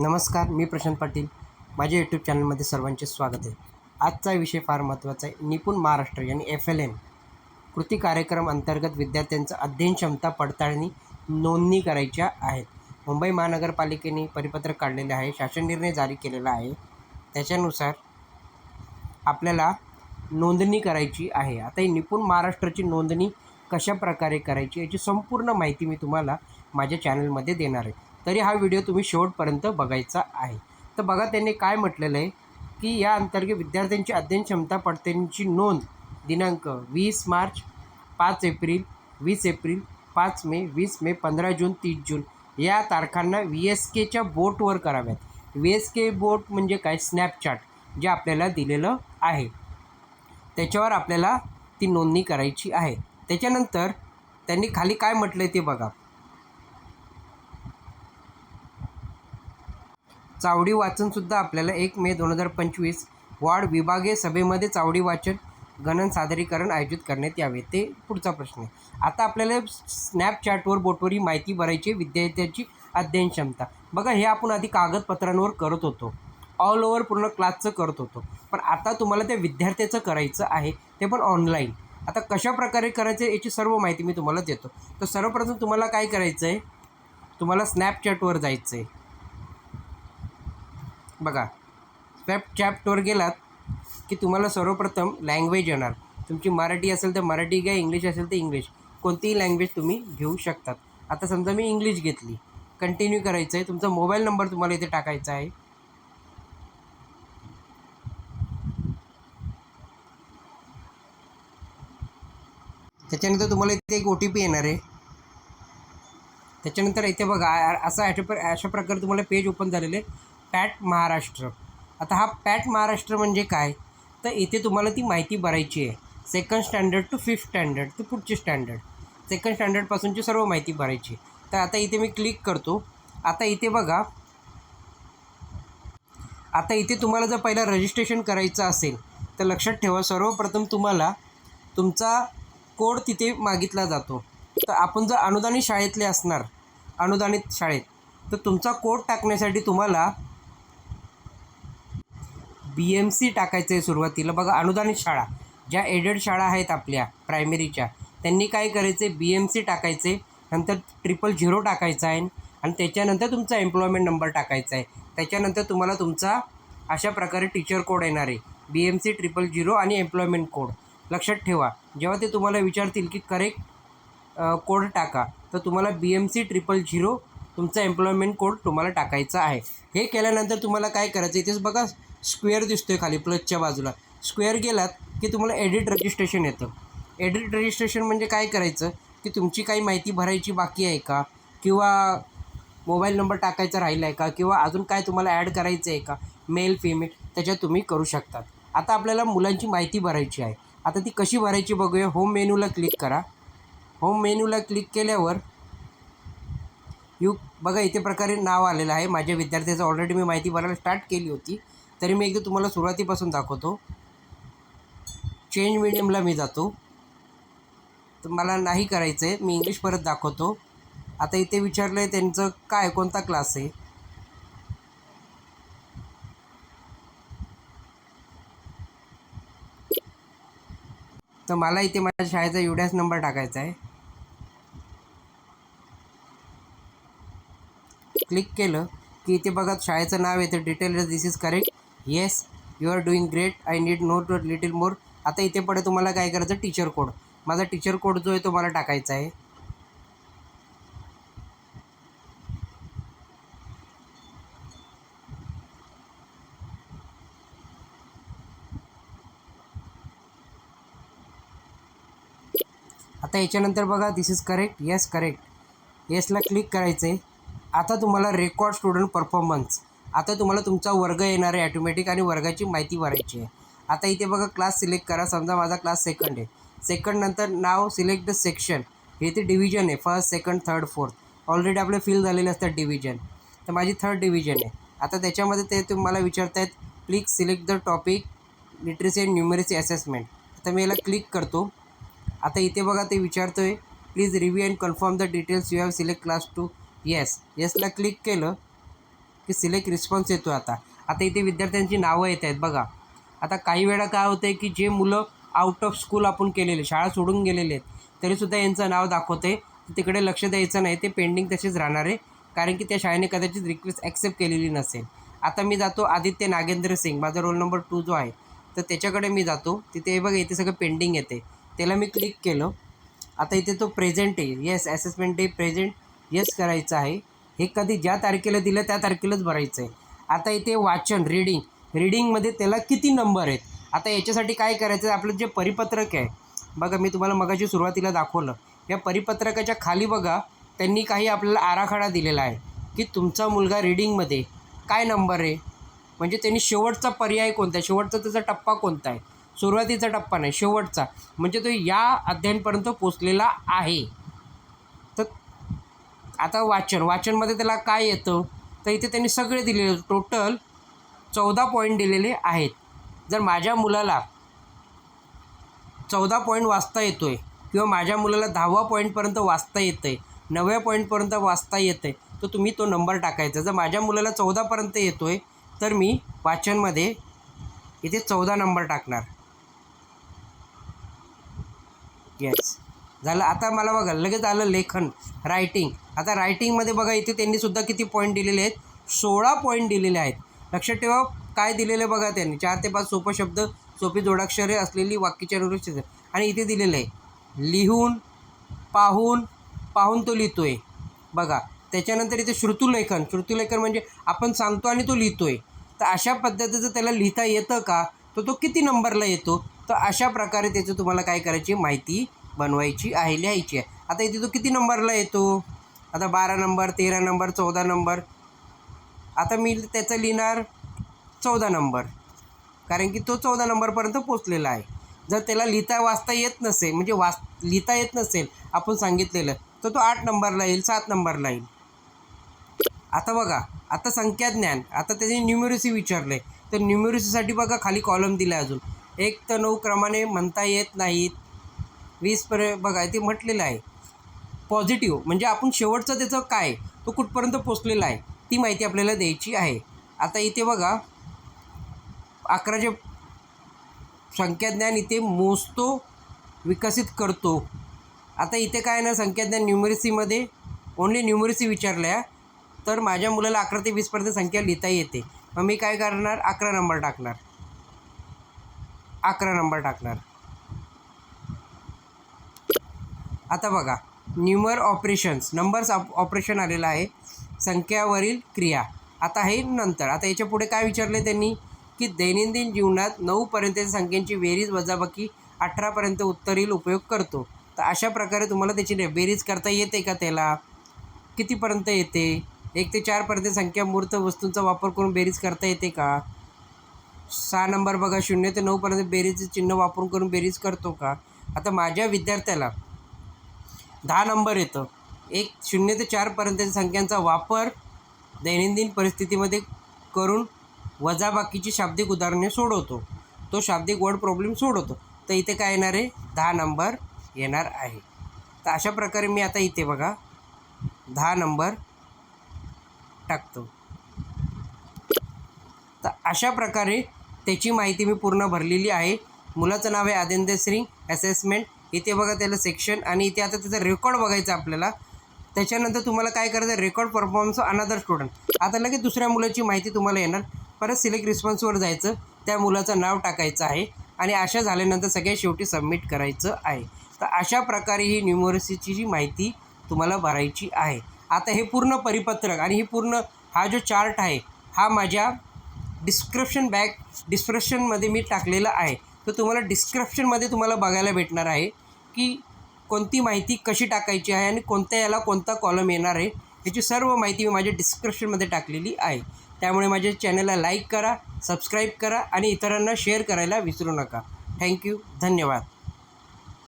नमस्कार मी प्रशांत पाटील. माझ्या यूट्यूब चॅनलमध्ये सर्वांचे स्वागत आहे. आजचा विषय फार महत्त्वाचा आहे. निपुण महाराष्ट्र यानी एफ एल एन कृती कार्यक्रम अंतर्गत विद्यार्थ्यांचं अध्ययन क्षमता पडताळणी नोंदणी करायच्या आहेत. मुंबई महानगरपालिकेने परिपत्रक काढलेले आहे. शासन निर्णय जारी केलेला आहे. त्याच्यानुसार आपल्याला नोंदणी करायची आहे. आता ही निपुण महाराष्ट्राची नोंदणी कशा प्रकारे करायची याची संपूर्ण माहिती मी तुम्हाला माझ्या चॅनलमध्ये देणार आहे. तरी हा व्हिडिओ तुम्ही शेवटपर्यंत बघायचा आहे. तर बघा त्यांनी काय म्हटलेलं आहे की या अंतर्गत विद्यार्थ्यांची अध्ययन क्षमता पडताळणीची नोंद दिनांक वीस मार्च पाच एप्रिल वीस एप्रिल पाच मे वीस मे पंधरा जून तीस जून या तारखांना व्ही एस केच्या बोटवर कराव्यात. व्ही एस के बोट म्हणजे काय? स्नॅपचॅट जे आपल्याला दिलेलं आहे. त्याच्यावर आपल्याला ती नोंदणी करायची आहे. त्याच्यानंतर त्यांनी खाली काय म्हटलं आहे ते बघा. चावडी वाचनसुद्धा आपल्याला एक मे दोन हजार पंचवीस वार्ड विभागीय सभेमध्ये चावडी वाचन गणन सादरीकरण आयोजित करण्यात यावे ते पुढचा प्रश्न आहे. आता आपल्याला स्नॅपचॅटवर बोटवर ही माहिती भरायची आहे विद्यार्थ्याची अध्ययन क्षमता. बघा हे आपण आधी कागदपत्रांवर करत होतो. ऑल ओव्हर पूर्ण क्लासचं करत होतो. पण आता तुम्हाला त्या विद्यार्थ्याचं करायचं आहे ते पण ऑनलाईन. आता कशा प्रकारे करायचं आहे याची सर्व माहिती मी तुम्हाला देतो. तर सर्वप्रथम तुम्हाला काय करायचं आहे तुम्हाला स्नॅपचॅटवर जायचं आहे बघा चॅप्टवर गेलात की तुम्हाला सर्वप्रथम लँग्वेज येणार. तुमची मराठी असेल तर मराठी घ्या इंग्लिश असेल तर इंग्लिश कोणतीही लँग्वेज तुम्ही घेऊ शकतात. आता समजा मी इंग्लिश घेतली. कंटिन्यू करायचं आहे तुमचा मोबाईल नंबर तुम्हाला इथे टाकायचा आहे. त्याच्यानंतर तुम्हाला इथे एक ओ टी पी येणार आहे. त्याच्यानंतर इथे बघा असा अशा प्र अशा प्रकारे तुम्हाला पेज ओपन झालेलं आहे. पॅट महाराष्ट्र. आता हा पॅट महाराष्ट्र म्हणजे काय? तर इथे तुम्हाला ती माहिती भरायची आहे. Second standard to fifth standard ते पुढचे स्टँडर्ड सेकंड स्टँडर्डपासूनची सर्व माहिती भरायची तर आता इथे मी क्लिक करतो. आता इथे बघा. आता इथे तुम्हाला जर पहिला रजिस्ट्रेशन करायचं असेल तर लक्षात ठेवा सर्वप्रथम तुम्हाला तुमचा कोड तिथे मागितला जातो. तर आपण जर अनुदानित शाळेतले असणार अनुदानित शाळेत तर तुमचा कोड टाकण्यासाठी तुम्हाला बी एम सी टाकायचं आहे सुरुवातीला. बघा अनुदानित शाळा. ज्या एडेड शाळा आहेत आपल्या प्रायमरीच्या त्यांनी काय करायचं आहे बी एम सी टाकायचे नंतर ट्रिपल झिरो टाकायचा आहे. आणि त्याच्यानंतर तुमचा एम्प्लॉयमेंट नंबर टाकायचा आहे. त्याच्यानंतर तुम्हाला तुमचा अशा प्रकारे टीचर कोड येणार आहे. B M C triple zero आणि एम्प्लॉयमेंट कोड लक्षात ठेवा. जेव्हा ते तुम्हाला विचारतील की करेक्ट कोड टाका तर तुम्हाला B M C triple zero तुमचा एम्प्लॉयमेंट कोड तुम्हाला टाकायचा आहे. हे केल्यानंतर तुम्हाला काय करायचं इथेच बघा स्क्वेअर दिसतो आहे खाली प्लसच्या बाजूला. स्क्वेअर गेलात की तुम्हाला एडिट रजिस्ट्रेशन येतं. एडिट रजिस्ट्रेशन म्हणजे काय करायचं? की तुमची काही माहिती भरायची बाकी आहे का? किंवा मोबाईल नंबर टाकायचा राहिला आहे का? किंवा अजून काय तुम्हाला ॲड करायचं आहे का? मेल फीमेल त्याच्यात तुम्ही करू शकतात. आता आपल्याला मुलांची माहिती भरायची आहे. आता ती कशी भरायची बघूया. होम मेनूला क्लिक करा. होम मेनूला क्लिक केल्यावर यू बघा इथे प्रकारे नाव आलेलं आहे. माझ्या विद्यार्थ्याचं ऑलरेडी मी माहिती भरायला स्टार्ट केली होती. तरी मी एकदा तुम्हाला सुरुवातीपासून दाखवतो. चेंज मीडियमला मी जातो. तर मला नाही करायचं आहे मी इंग्लिश परत दाखवतो. आता इथे विचारलं आहे त्यांचं काय कोणता क्लास आहे? तर मला इथे माझ्या शाळेचा एवढ्याच नंबर टाकायचा आहे. क्लिक केलं की इथे बघा शाळेचं नाव येतं detail this is correct yes you are doing great I need note little more आता इथे पडे तुम्हाला काय करायचं? टीचर कोड माझा टीचर कोड जो आहे तो मला टाकायचा आहे. आता याच्यानंतर बघा this is correct yes correct येसला click करायचं आहे आता तुम्हाला रेकॉर्ड स्टुडंट परफॉर्मन्स आता तुम्हाला तुमचा वर्ग येणार आहे ॲटोमॅटिक आणि वर्गाची माहिती भरायची आहे. आता इथे बघा क्लास सिलेक्ट करा. समजा माझा क्लास सेकंड आहे. सेकंड नंतर नाव सिलेक्ट द सेक्शन हे ते डिव्हिजन आहे. First second third fourth already आपले फिल झालेले असतात डिव्हिजन तर माझी थर्ड डिव्हिजन आहे. आता त्याच्यामध्ये ते तुम्हाला विचारतायत please select the topic literacy and numeracy assessment आता मी याला क्लिक करतो. आता इथे बघा ते विचारतो आहे please review and confirm the details you have select class two yes येसला click केलं. की सिलेक्ट रिस्पॉन्स येतो आता. आता इथे विद्यार्थ्यांची नावं येत आहेत बघा. आता काही वेळा काय होतं आहे की जे मुलं आउट ऑफ स्कूल आपण केलेले शाळा सोडून गेलेले आहेत तरीसुद्धा यांचं नाव दाखवते तिकडे लक्ष द्यायचं नाही ते पेंडिंग तसेच राहणार आहे. कारण की त्या शाळेने कदाचित रिक्वेस्ट ॲक्सेप्ट केलेली नसेल. आता मी जातो आदित्य नागेंद्र सिंग माझा रोल नंबर टू जो आहे तर त्याच्याकडे मी जातो. तिथे हे बघा इथे सगळं पेंडिंग येते त्याला मी क्लिक केलं. आता इथे तो प्रेझेंट आहे. Yes assessment day present yes करायचं आहे. हे कधी ज्या तारखेला दिलं त्या तारखेलाच भरायचं आहे आता इथे वाचन रीडिंग रीडिंगमध्ये त्याला किती नंबर आहेत? आता याच्यासाठी काय करायचं? आहे आपलं जे परिपत्रक आहे. बघा मी तुम्हाला मगाशी सुरुवातीला दाखवलं. या परिपत्रकाच्या खाली बघा त्यांनी काही आपल्याला आराखडा दिलेला आहे. की तुमचा मुलगा रीडिंगमध्ये काय नंबर आहे? म्हणजे त्यांनी शेवटचा पर्याय कोणता आहे? शेवटचा त्याचा टप्पा कोणता आहे? सुरुवातीचा टप्पा नाही शेवटचा. म्हणजे तो या अध्ययनपर्यंत पोचलेला आहे. आता वाचन वाचनमध्ये त्याला काय येतं? तर इथे त्यांनी सगळे दिलेले टोटल चौदा पॉईंट दिलेले आहेत. जर माझ्या मुलाला चौदा पॉईंट वाचता येतो आहे किंवा माझ्या मुलाला दहावा पॉईंटपर्यंत वाचता येतं आहे नवव्या पॉईंटपर्यंत वाचता येतं आहे तर तुम्ही तो नंबर टाकायचा. जर माझ्या मुलाला चौदापर्यंत येतो आहे तर मी वाचनमध्ये इथे चौदा नंबर टाकणार. येस झालं आता मला बघा लगेच आलं लेखन रायटिंग आता रायटिंगमध्ये बघा इथे त्यांनी सुद्धा किती पॉईंट दिलेले आहेत? सोळा पॉईंट दिलेले आहेत. लक्षात ठेवा काय दिलेलं आहे बघा त्यांनी. चार ते पाच सोपं शब्द सोपी जोडाक्षरे असलेली वाक्याच्या आणि इथे दिलेलं आहे लिहून पाहून पाहून तो लिहितो आहे बघा त्याच्यानंतर इथे श्रुतुलेखन. श्रुतुलेखन म्हणजे आपण सांगतो आणि तो लिहितो आहे तर अशा पद्धतीचं त्याला लिहिता येतं का? तर तो किती नंबरला येतो? तर अशा प्रकारे त्याचं तुम्हाला काय करायची माहिती बनवायची आहे लिहायची आहे. आता इथे तो किती नंबरला येतो आता बारा नंबर तेरा नंबर चौदा नंबर. आता मी त्याचं लिहिणार चौदा नंबर. कारण की तो चौदा नंबरपर्यंत पोचलेला आहे. जर त्याला लिहिता वाचता येत नसेल म्हणजे वाच लिहिता येत नसेल आपण सांगितलेलं तर तो आठ नंबरला येईल सात नंबरला येईल. आता बघा आता संख्याज्ञान आता त्याची न्युमेरोसी विचारलं आहे तर न्युमेरिसीसाठी बघा खाली कॉलम दिला आहे अजून. एक तर नऊ क्रमाने म्हणता येत नाहीत. वीसपर्यंत बघा ते म्हटलेलं आहे. पॉझिटिव्ह म्हणजे आपण शेवटचं त्याचं काय तो कुठपर्यंत पोचलेला आहे ती माहिती आपल्याला द्यायची आहे. आता इथे बघा अकराचे संख्याज्ञान इथे मोजतो विकसित करतो. आता इथे काय ना संख्याज्ञान न्युमरेसीमध्ये ओन्ली न्यूमरसी विचारल्या तर माझ्या मुलाला अकरा ते वीसपर्यंत संख्या लिहिता येते. मग मी काय करणार? अकरा नंबर टाकणार. अकरा नंबर टाकणार. आता बघा number operations numbers op operation आलेलं आहे. संख्यावरील क्रिया. आता हे नंतर आता याच्यापुढे काय विचारले त्यांनी? की दैनंदिन जीवनात नऊपर्यंतच्या संख्यांची बेरीज वजाबाकी अठरापर्यंत उत्तरील उपयोग करतो. तर अशा प्रकारे तुम्हाला त्याची बेरीज करता येते का त्याला? कितीपर्यंत येते? एक ते चारपर्यंत संख्या मूर्त वस्तूंचा वापर करून बेरीज करता येते का? सहा नंबर बघा शून्य ते नऊपर्यंत बेरीजचं चिन्ह वापरून करून बेरीज करतो का? आता माझ्या विद्यार्थ्याला दहा नंबर येतं. एक शून्य ते चारपर्यंतच्या संख्यांचा वापर दैनंदिन परिस्थितीमध्ये करून वजाबाकीची शाब्दिक उदाहरणे सोडवतो. तो शाब्दिक वर्ड प्रॉब्लेम सोडवतो. तर इथे काय येणार आहे? दहा नंबर येणार आहे. तर अशा प्रकारे मी आता इथे बघा दहा नंबर टाकतो. तर अशा प्रकारे त्याची माहिती मी पूर्ण भरलेली आहे. मुलाचं नाव आहे आदेंद्र सिंग असेसमेंट इथे बघा त्याला सेक्शन आणि इथे आता त्याचा रेकॉर्ड बघायचा आपल्याला. त्याच्यानंतर तुम्हाला काय करायचं रेकॉर्ड परफॉर्मन्स अनदर स्टुडंट आता लगेच दुसऱ्या मुलाची माहिती तुम्हाला येणार. परत सिलेक्ट रिस्पॉन्सवर जायचं. त्या मुलाचं नाव टाकायचं आहे. आणि अशा झाल्यानंतर सगळ्या शेवटी सबमिट करायचं आहे. तर अशा प्रकारे ही न्युमरसीची जी माहिती तुम्हाला भरायची आहे. आता हे पूर्ण परिपत्रक आणि हे पूर्ण हा जो चार्ट आहे हा माझ्या डिस्क्रिप्शन बॅग डिस्क्रिप्शनमध्ये मी टाकलेला आहे. तर तुम्हाला डिस्क्रिप्शनमध्ये तुम्हाला बघायला भेटणार आहे की कोणती माहिती कशी टाकायची आहे आणि कोणत्या याला कोणता कॉलम येणार आहे याची सर्व माहिती मी माझ्या डिस्क्रिप्शनमध्ये टाकलेली आहे. त्यामुळे माझ्या चॅनलला लाईक करा सबस्क्राईब करा आणि इतरांना शेअर करायला विसरू नका. थँक्यू धन्यवाद.